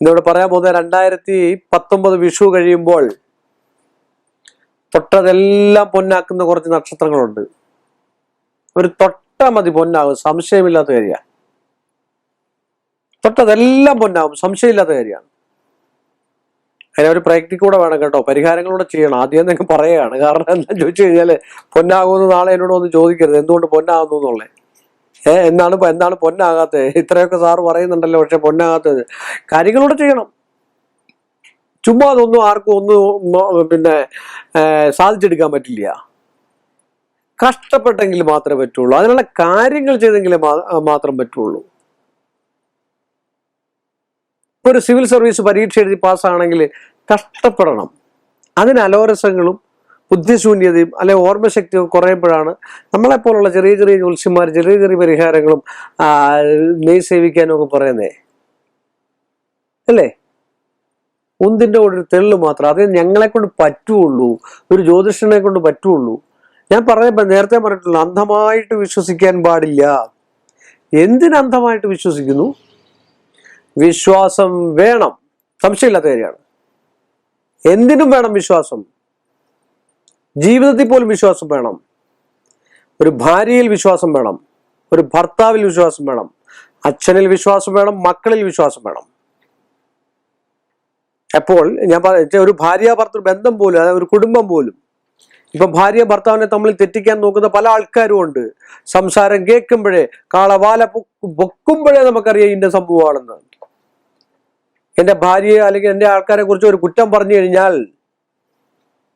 ഇന്നിവിടെ പറയാൻ പോകുന്നത് രണ്ടായിരത്തി പത്തൊമ്പത് വിഷു കഴിയുമ്പോൾ തൊട്ടതെല്ലാം പൊന്നാക്കുന്ന കുറച്ച് നക്ഷത്രങ്ങളുണ്ട്. ഒരു തൊട്ട മതി പൊന്നാകും സംശയമില്ലാത്ത കാര്യമാണ്. തൊട്ടതെല്ലാം പൊന്നാകും സംശയമില്ലാത്ത കാര്യമാണ്. അതിന് ഒരു പ്രയത്നിക്കൂടെ കൂടെ വേണം കേട്ടോ പരിഹാരങ്ങളൂടെ ചെയ്യണം. ആദ്യം എന്നൊക്കെ പറയുകയാണ്. കാരണം എന്താ ചോദിച്ചു കഴിഞ്ഞാൽ പൊന്നാകുമെന്ന് നാളെ എന്നോട് ഒന്ന് ചോദിക്കരുത്. എന്തുകൊണ്ട് പൊന്നാകുന്നു എന്നുള്ളത് ഏ എന്നാണ് എന്താണ് പൊന്നാകാത്തത്? ഇത്രയൊക്കെ സാറ് പറയുന്നുണ്ടല്ലോ പക്ഷെ പൊന്നാകാത്തത്. കാര്യങ്ങളോട് ചെയ്യണം. ചുമ്മാ അതൊന്നും ആർക്കും ഒന്നും പിന്നെ സാധിച്ചെടുക്കാൻ പറ്റില്ല. കഷ്ടപ്പെട്ടെങ്കിൽ മാത്രമേ പറ്റുള്ളൂ. അതിനുള്ള കാര്യങ്ങൾ ചെയ്തെങ്കിൽ മാത്രം പറ്റുള്ളൂ. ഒരു സിവിൽ സർവീസ് പരീക്ഷ എഴുതി പാസ്സാണെങ്കിൽ കഷ്ടപ്പെടണം. അതിന് അലോരസങ്ങളും ബുദ്ധിശൂന്യതയും അല്ലെ ഓർമ്മശക്തിയും കുറയുമ്പോഴാണ് നമ്മളെപ്പോലുള്ള ചെറിയ ചെറിയ ജ്യോത്സ്യന്മാർ ചെറിയ ചെറിയ പരിഹാരങ്ങളും നെയ് സേവിക്കാനും ഒക്കെ പറയുന്നേ? അല്ലേ? ഒന്നിന്റെ ഒരു തെള്ളു മാത്രം അത് ഞങ്ങളെ കൊണ്ട് പറ്റുള്ളൂ ഒരു ജ്യോതിഷനെ കൊണ്ട് പറ്റുള്ളൂ. ഞാൻ പറയുമ്പോൾ നേരത്തെ പറഞ്ഞിട്ടുള്ളൂ അന്ധമായിട്ട് വിശ്വസിക്കാൻ പാടില്ല. എന്തിനന്ധമായിട്ട് വിശ്വസിക്കുന്നു? വിശ്വാസം വേണം. സംശയമില്ലാത്ത കാര്യമാണ്. എന്തിനും വേണം വിശ്വാസം. ജീവിതത്തിൽ പോലും വിശ്വാസം വേണം. ഒരു ഭാര്യയിൽ വിശ്വാസം വേണം. ഒരു ഭർത്താവിൽ വിശ്വാസം വേണം. അച്ഛനിൽ വിശ്വാസം വേണം. മക്കളിൽ വിശ്വാസം വേണം. അപ്പോൾ ഞാൻ പറഞ്ഞ ഒരു ഭാര്യ ഭർത്തൃ ബന്ധം പോലും അതായത് ഒരു കുടുംബം പോലും. ഇപ്പൊ ഭാര്യ ഭർത്താവിനെ തമ്മിൽ തെറ്റിക്കാൻ നോക്കുന്ന പല ആൾക്കാരും ഉണ്ട്. സംസാരം കേൾക്കുമ്പോഴേ കാളവാല പൊക്കുമ്പോഴേ നമുക്കറിയാം ഇന്ന സംഭവമാണെന്ന്. എന്റെ ഭാര്യയെ അല്ലെങ്കിൽ എന്റെ ആൾക്കാരെ കുറിച്ച് ഒരു കുറ്റം പറഞ്ഞു കഴിഞ്ഞാൽ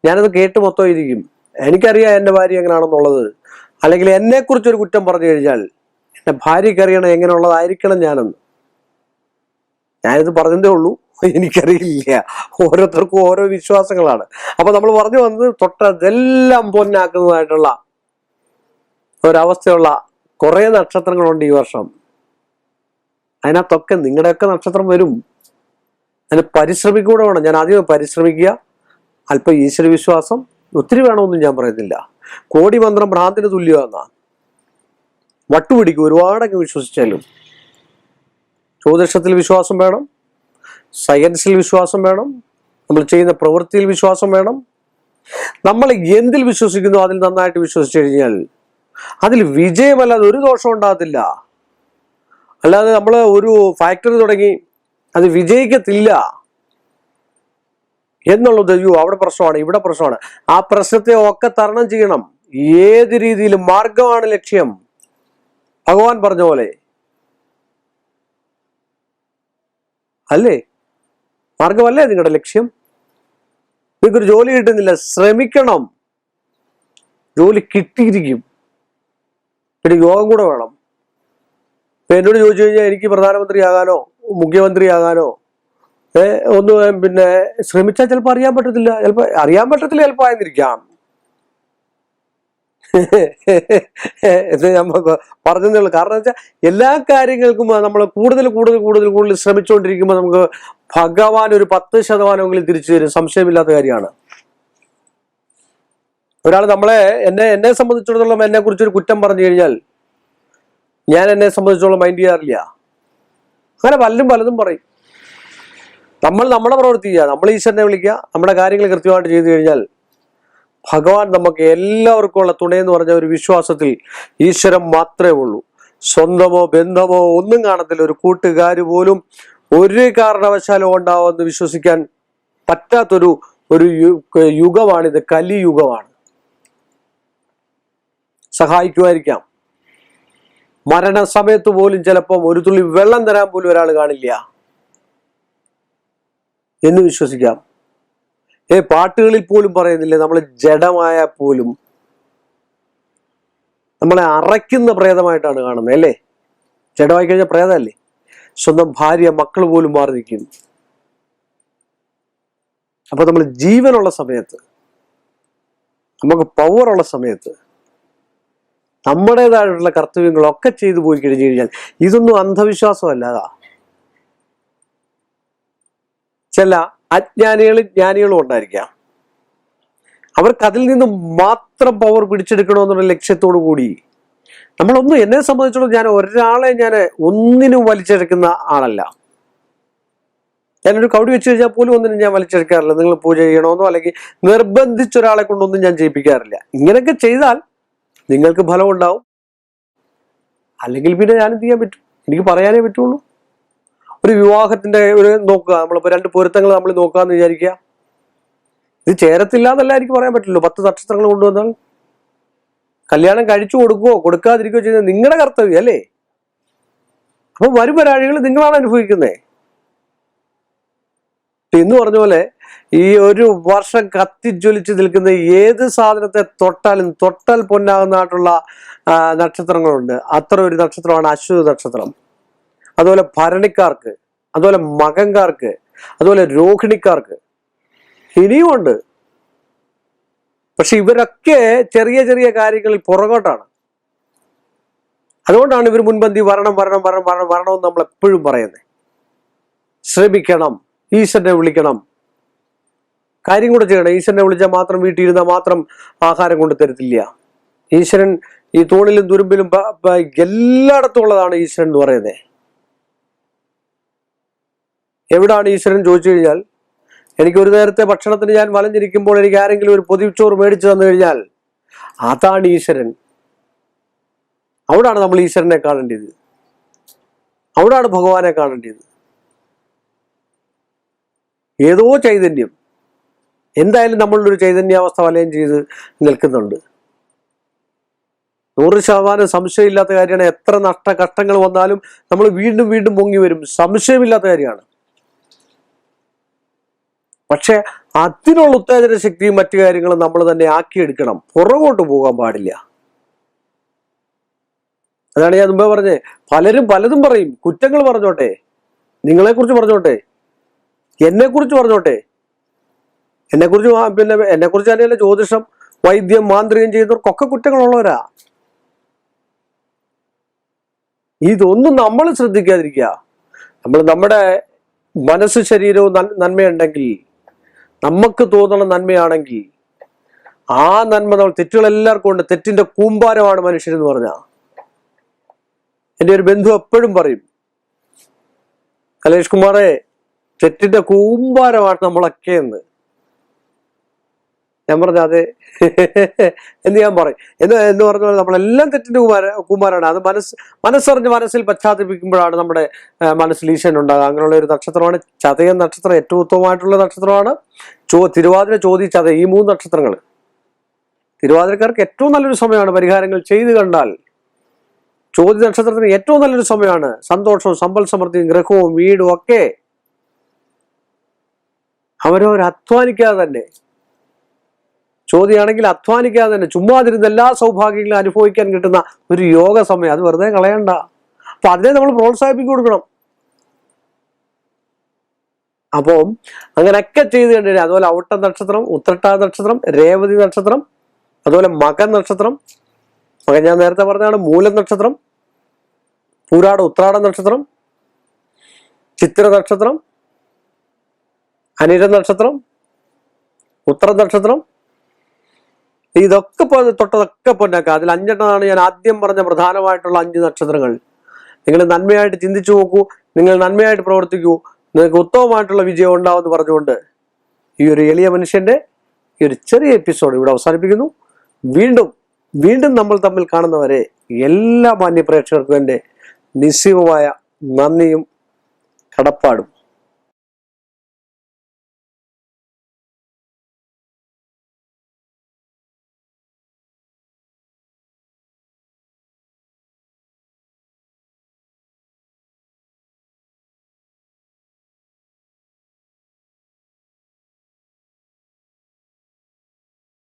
ഞാനത് കേട്ട് മൊത്തം ഇരിക്കും. എനിക്കറിയാം എന്റെ ഭാര്യ എങ്ങനെയാണെന്നുള്ളത് അല്ലെങ്കിൽ എന്നെ കുറിച്ച് ഒരു കുറ്റം പറഞ്ഞു കഴിഞ്ഞാൽ എന്റെ ഭാര്യയ്ക്ക് അറിയണം എങ്ങനെയുള്ളതായിരിക്കണം ഞാനെന്ന് ഞാനിത് പറഞ്ഞതേ ഉള്ളൂ. എനിക്കറിയില്ല. ഓരോരുത്തർക്കും ഓരോ വിശ്വാസങ്ങളാണ്. അപ്പൊ നമ്മൾ പറഞ്ഞു വന്നത് തൊട്ടതെല്ലാം പൊന്നാക്കുന്നതായിട്ടുള്ള ഒരവസ്ഥയുള്ള കുറെ നക്ഷത്രങ്ങളുണ്ട് ഈ വർഷം. അതിനകത്തൊക്കെ നിങ്ങളുടെയൊക്കെ നക്ഷത്രം വരും. അതിന് പരിശ്രമിക്കൂടെ വേണം. ഞാൻ ആദ്യം പരിശ്രമിക്കുക. അല്പം ഈശ്വര വിശ്വാസം ഒത്തിരി വേണമെന്നും ഞാൻ പറയുന്നില്ല. കോടി മന്ത്രം ഭ്രാന്തിന് തുല്യമാണ് വട്ടുപിടിക്കും ഒരുപാടൊക്കെ വിശ്വസിച്ചാലും. ജ്യോതിഷത്തിൽ വിശ്വാസം വേണം സയൻസിൽ വിശ്വാസം വേണം നമ്മൾ ചെയ്യുന്ന പ്രവൃത്തിയിൽ വിശ്വാസം വേണം. നമ്മൾ എന്തിൽ വിശ്വസിക്കുന്നു അതിൽ നന്നായിട്ട് വിശ്വസിച്ചു കഴിഞ്ഞാൽ അതിൽ വിജയമല്ലാതെ ഒരു ദോഷം ഉണ്ടാകത്തില്ല. അല്ലാതെ നമ്മൾ ഒരു ഫാക്ടറി തുടങ്ങി അത് വിജയിക്കത്തില്ല. എന്നുള്ളത് അയ്യോ അവിടെ പ്രശ്നമാണ് ഇവിടെ പ്രശ്നമാണ്. ആ പ്രശ്നത്തെ ഒക്കെ തരണം ചെയ്യണം. ഏത് രീതിയിലും മാർഗമാണ് ലക്ഷ്യം. ഭഗവാൻ പറഞ്ഞ പോലെ. അല്ലേ? മാർഗമല്ലേ നിങ്ങളുടെ ലക്ഷ്യം? നിങ്ങൾക്കൊരു ജോലി കിട്ടുന്നില്ല ശ്രമിക്കണം. ജോലി കിട്ടിയിരിക്കും. പിന്നെ യോഗം കൂടെ വേണം. ഇപ്പൊ എന്നോട് ചോദിച്ചു കഴിഞ്ഞാൽ എനിക്ക് പ്രധാനമന്ത്രിയാകാനോ മുഖ്യമന്ത്രിയാകാനോ ഒന്ന് പിന്നെ ശ്രമിച്ചാൽ ചിലപ്പോൾ അറിയാൻ പറ്റത്തില്ല. ചിലപ്പോൾ അറിയാൻ പറ്റത്തില്ല ചിലപ്പോൾ ആയിരിക്കാം എന്ന് നമുക്ക് പറഞ്ഞതേ കാരണം വെച്ചാൽ എല്ലാ കാര്യങ്ങൾക്കും നമ്മൾ കൂടുതൽ കൂടുതൽ കൂടുതൽ കൂടുതൽ ശ്രമിച്ചുകൊണ്ടിരിക്കുമ്പോൾ നമുക്ക് ഭഗവാൻ ഒരു പത്ത് ശതമാനമെങ്കിലും തിരിച്ചു തരും. സംശയമില്ലാത്ത കാര്യമാണ്. ഒരാൾ നമ്മളെ എന്നെ എന്നെ സംബന്ധിച്ചിടത്തോളം എന്നെ കുറിച്ചൊരു കുറ്റം പറഞ്ഞു കഴിഞ്ഞാൽ ഞാൻ എന്നെ സംബന്ധിച്ചോളം മൈൻഡ് ചെയ്യാറില്ല. അങ്ങനെ പലരും പലതും പറയും. നമ്മൾ നമ്മളെ പ്രവൃത്തി ചെയ്യുക നമ്മൾ ഈശ്വരനെ വിളിക്കുക നമ്മുടെ കാര്യങ്ങൾ കൃത്യമായിട്ട് ചെയ്തു കഴിഞ്ഞാൽ ഭഗവാൻ നമുക്ക് എല്ലാവർക്കും ഉള്ള തുണയെന്ന് പറഞ്ഞ ഒരു വിശ്വാസത്തിൽ ഈശ്വരൻ മാത്രമേ ഉള്ളൂ. സ്വന്തമോ ബന്ധമോ ഒന്നും കാണത്തില്ല. ഒരു കൂട്ടുകാർ പോലും ഒരു കാരണവശാലും ഉണ്ടാവുമെന്ന് വിശ്വസിക്കാൻ പറ്റാത്തൊരു ഒരു യുഗമാണിത്. കലിയുഗമാണ്. സഹായിക്കുമായിരിക്കാം. മരണസമയത്ത് പോലും ചിലപ്പം ഒരു തുള്ളി വെള്ളം തരാൻ പോലും ഒരാൾ കാണില്ല. എന്ന് വിശ്വസിക്കാം. ഏ പാട്ടുകളിൽ പോലും പറയുന്നില്ലേ നമ്മൾ ജഡമായ പോലും. നമ്മളെ അറയ്ക്കുന്ന പ്രേതമായിട്ടാണ് കാണുന്നത് അല്ലേ? ജഡമായി കഴിഞ്ഞ പ്രേതമല്ലേ? സ്വന്തം ഭാര്യ മക്കൾ പോലും മാറി നിൽക്കുന്നു അപ്പൊ നമ്മൾ ജീവനുള്ള സമയത്ത് നമുക്ക് പവറുള്ള സമയത്ത് നമ്മുടേതായിട്ടുള്ള കർത്തവ്യങ്ങളൊക്കെ ചെയ്തു പോയി കഴിഞ്ഞു കഴിഞ്ഞാൽ ഇതൊന്നും അന്ധവിശ്വാസമല്ലാതാ ചില അജ്ഞാനികളും ജ്ഞാനികളും ഉണ്ടായിരിക്കാം. അവർക്ക് അതിൽ നിന്ന് മാത്രം പവർ പിടിച്ചെടുക്കണമെന്നുള്ള ലക്ഷ്യത്തോടു കൂടി. നമ്മളൊന്നും എന്നെ സംബന്ധിച്ചിടത്തോളം ഞാൻ ഒരാളെ ഞാൻ ഒന്നിനും വലിച്ചെടുക്കുന്ന ആളല്ല. ഞാനൊരു കൗടി വെച്ച് കഴിഞ്ഞാൽ പോലും ഒന്നിനും ഞാൻ വലിച്ചെടുക്കാറില്ല. നിങ്ങൾ പൂജ ചെയ്യണമെന്നോ അല്ലെങ്കിൽ നിർബന്ധിച്ച ഒരാളെ കൊണ്ടൊന്നും ഞാൻ ചെയ്യിപ്പിക്കാറില്ല ഇങ്ങനെയൊക്കെ ചെയ്താൽ നിങ്ങൾക്ക് ഫലം ഉണ്ടാവും. അല്ലെങ്കിൽ പിന്നെ ഞാൻ എന്ത് ചെയ്യാൻ പറ്റും? എനിക്ക് പറയാനേ പറ്റുള്ളൂ. ഒരു വിവാഹത്തിന്റെ ഒരു നോക്കുക. നമ്മളിപ്പോ രണ്ട് പൊരുത്തങ്ങൾ നമ്മൾ നോക്കാന്ന് വിചാരിക്കുക. ഇത് ചേരത്തില്ല എന്നല്ല എനിക്ക് പറയാൻ പറ്റില്ലല്ലോ. പത്ത് നക്ഷത്രങ്ങൾ കൊണ്ടുവന്നാൽ കല്യാണം കഴിച്ചു കൊടുക്കുകയോ കൊടുക്കാതിരിക്കുകയോ ചെയ്യുന്നത് നിങ്ങളുടെ കർത്തവ്യം അല്ലേ? അപ്പൊ വരും പരാഴികൾ നിങ്ങളാണ് അനുഭവിക്കുന്നത് ഇന്ന് പറഞ്ഞ പോലെ ഈ ഒരു വർഷം കത്തിജ്വലിച്ച് നിൽക്കുന്ന ഏത് സാധനത്തെ തൊട്ടാലും തൊട്ടാൽ പൊന്നാകുന്നതായിട്ടുള്ള നക്ഷത്രങ്ങളുണ്ട്. അത്ര ഒരു നക്ഷത്രമാണ് അശ്വതി നക്ഷത്രം. അതുപോലെ ഭരണിക്കാർക്ക് അതുപോലെ മകൻകാർക്ക് അതുപോലെ രോഹിണിക്കാർക്ക്. ഇനിയുമുണ്ട് പക്ഷെ ഇവരൊക്കെ ചെറിയ ചെറിയ കാര്യങ്ങളിൽ പുറകോട്ടാണ്. അതുകൊണ്ടാണ് ഇവർ മുൻപന്തി വരണം വരണം വരണം വരണം വരണമെന്ന് നമ്മൾ എപ്പോഴും പറയുന്നത് ശ്രമിക്കണം ഈശ്വരനെ വിളിക്കണം. കാര്യം കൂടെ ചെയ്യണം. ഈശ്വരനെ വിളിച്ചാൽ മാത്രം വീട്ടിൽ ഇരുന്നാൽ മാത്രം ആഹാരം കൊണ്ട് തരത്തില്ല. ഈശ്വരൻ ഈ തൂണിലും തുരുമ്പിലും എല്ലായിടത്തും ഉള്ളതാണ് ഈശ്വരൻ എന്ന് പറയുന്നത് എവിടാണ് ഈശ്വരൻ ചോദിച്ചു കഴിഞ്ഞാൽ എനിക്ക് ഒരു നേരത്തെ ഭക്ഷണത്തിന് ഞാൻ വലഞ്ഞിരിക്കുമ്പോൾ എനിക്ക് ആരെങ്കിലും ഒരു പൊതിച്ചോറ് മേടിച്ചു തന്നു കഴിഞ്ഞാൽ അതാണ് ഈശ്വരൻ. അവിടാണ് നമ്മൾ ഈശ്വരനെ കാണേണ്ടത്. അവിടാണ് ഭഗവാനെ കാണേണ്ടത്. ഏതോ ചൈതന്യം. എന്തായാലും നമ്മളുടെ ഒരു ചൈതന്യാവസ്ഥ വലയം ചെയ്ത് നിൽക്കുന്നുണ്ട്. നൂറ് ശതമാനം സംശയമില്ലാത്ത കാര്യമാണ്. എത്ര നഷ്ട കഷ്ടങ്ങൾ വന്നാലും നമ്മൾ വീണ്ടും വീണ്ടും പൊങ്ങി വരും. സംശയമില്ലാത്ത കാര്യമാണ്. പക്ഷെ അതിനുള്ള ഉത്തേജന ശക്തിയും മറ്റു കാര്യങ്ങളും നമ്മൾ തന്നെ ആക്കിയെടുക്കണം. പുറകോട്ട് പോകാൻ പാടില്ല. അതാണ് ഞാൻ മുമ്പേ പറഞ്ഞേ. പലരും പലതും പറയും. കുറ്റങ്ങൾ പറഞ്ഞോട്ടെ. നിങ്ങളെ കുറിച്ച് പറഞ്ഞോട്ടെ. എന്നെ കുറിച്ച് പറഞ്ഞോട്ടെ. എന്നെ കുറിച്ച് പിന്നെ എന്നെ കുറിച്ച് തന്നെയല്ല ജ്യോതിഷം വൈദ്യം മാന്ത്രികം ചെയ്യുന്നവർക്കൊക്കെ കുറ്റങ്ങളുള്ളവരാ. ഇതൊന്നും നമ്മൾ ശ്രദ്ധിക്കാതിരിക്കുക. നമ്മൾ നമ്മുടെ മനസ്സ് ശരീരവും നന്മയുണ്ടെങ്കിൽ നമുക്ക് തോന്നുന്ന നന്മയാണെങ്കിൽ ആ നന്മ നമ്മൾ തെറ്റുകൾ എല്ലാവർക്കും ഉണ്ട് തെറ്റിന്റെ കൂമ്പാരമാണ് മനുഷ്യരെന്ന് പറഞ്ഞ. എന്റെ ഒരു ബന്ധു എപ്പോഴും പറയും കലേഷ് കുമാറെ തെറ്റിന്റെ കൂമ്പാരമാണ് നമ്മളൊക്കെ എന്ന് ഞാൻ പറഞ്ഞ അതെ എന്ന് ഞാൻ പറയും. എന്ന് എന്ന് പറഞ്ഞ പോലെ നമ്മളെല്ലാം തെറ്റിന്റെ കുമാര കുമാരാണ്. അത് മനസ്സ് മനസ്സറിഞ്ഞ് മനസ്സിൽ പശ്ചാത്തപിക്കുമ്പോഴാണ് നമ്മുടെ മനസ്സിൽ ഈശ്വരൻ ഉണ്ടാകുക. അങ്ങനെയുള്ള ഒരു നക്ഷത്രമാണ് ചതയ നക്ഷത്രം. ഏറ്റവും ഉത്തമമായിട്ടുള്ള നക്ഷത്രമാണ്. ചോ തിരുവാതിര ചോതി ചത ഈ മൂന്ന് നക്ഷത്രങ്ങൾ തിരുവാതിരക്കാർക്ക് ഏറ്റവും നല്ലൊരു സമയമാണ് പരിഹാരങ്ങൾ ചെയ്തു കണ്ടാൽ. ചോതി നക്ഷത്രത്തിന് ഏറ്റവും നല്ലൊരു സമയമാണ് സന്തോഷവും സമ്പൽ സമൃദ്ധിയും ഗ്രഹവും വീടും ഒക്കെ അവരവർ അധ്വാനിക്കാതെ തന്നെ ചോദ്യമാണെങ്കിൽ അധ്വാനിക്കാതെ തന്നെ ചുമ്മാതിരുന്ന് എല്ലാ സൗഭാഗ്യങ്ങളും അനുഭവിക്കാൻ കിട്ടുന്ന ഒരു യോഗ സമയം. അത് വെറുതെ കളയണ്ട. അപ്പൊ അതിനെ നമ്മൾ പ്രോത്സാഹിപ്പിച്ചു കൊടുക്കണം. അപ്പം അങ്ങനെയൊക്കെ ചെയ്ത് കണ്ടിട്ട് അതുപോലെ ഔട്ട നക്ഷത്രം ഉത്രട്ട നക്ഷത്രം രേവതി നക്ഷത്രം അതുപോലെ മകൻ നക്ഷത്രം മകൻ ഞാൻ നേരത്തെ പറഞ്ഞതാണ് മൂല നക്ഷത്രം പൂരാട ഉത്രാട നക്ഷത്രം ചിത്ര നക്ഷത്രം അനിര നക്ഷത്രം ഉത്ര നക്ഷത്രം ഇതൊക്കെ പോ- തൊട്ടതൊക്കെ പൊന്നാക്കുക അതിൽ അഞ്ചെണ്ണമാണ് ഞാൻ ആദ്യം പറഞ്ഞ പ്രധാനമായിട്ടുള്ള അഞ്ച് നക്ഷത്രങ്ങൾ. നിങ്ങൾ നന്മയായിട്ട് ചിന്തിച്ചു നോക്കൂ. നിങ്ങൾ നന്മയായിട്ട് പ്രവർത്തിക്കൂ. നിങ്ങൾക്ക് ഉത്തമമായിട്ടുള്ള വിജയം ഉണ്ടാവുമെന്ന് പറഞ്ഞുകൊണ്ട് ഈ ഒരു എളിയ മനുഷ്യന്റെ ഈ ഒരു ചെറിയ എപ്പിസോഡ് ഇവിടെ അവസാനിപ്പിക്കുന്നു. വീണ്ടും വീണ്ടും നമ്മൾ തമ്മിൽ കാണുന്നവരെ എല്ലാ മാന്യ പ്രേക്ഷകർക്കും എന്റെ നിസ്സീമമായ നന്ദിയും കടപ്പാടും.